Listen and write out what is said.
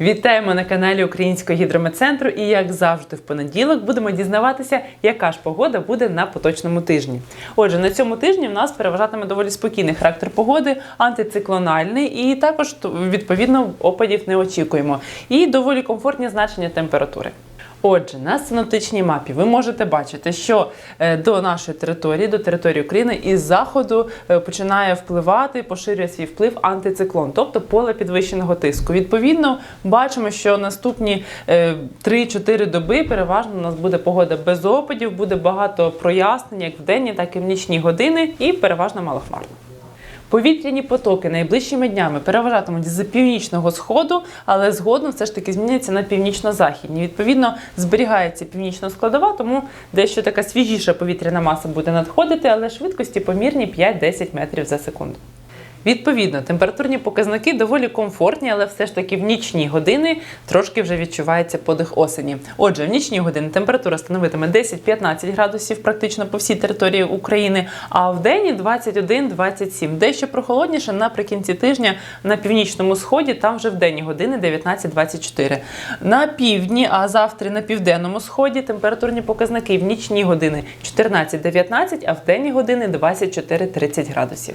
Вітаємо на каналі Українського гідрометцентру і як завжди в понеділок будемо дізнаватися, яка ж погода буде на поточному тижні. Отже, на цьому тижні в нас переважатиме доволі спокійний характер погоди, антициклональний, і також відповідно опадів не очікуємо. І доволі комфортні значення температури. Отже, на синоптичній мапі ви можете бачити, що е, до нашої території, до території України із заходу е, починає впливати, поширює свій вплив антициклон, тобто поле підвищеного тиску. Відповідно, бачимо, що наступні е, 3-4 доби переважно у нас буде погода без опадів, буде багато прояснень як в денні, так і в нічні години, і переважно малохмарно. Повітряні потоки найближчими днями переважатимуть з північного сходу, але згодом все ж таки зміняться на північно-західні. Відповідно, зберігається північна складова, тому дещо така свіжіша повітряна маса буде надходити, але швидкості помірні 5-10 метрів за секунду. Відповідно, температурні показники доволі комфортні, але все ж таки в нічні години трошки вже відчувається подих осені. Отже, в нічні години температура становитиме 10-15 градусів практично по всій території України, а в день 21-27. Дещо прохолодніше наприкінці тижня на північному сході, там вже в денні години 19-24. На півдні, а завтра на південному сході температурні показники в нічні години 14-19, а в денні години 24-30 градусів.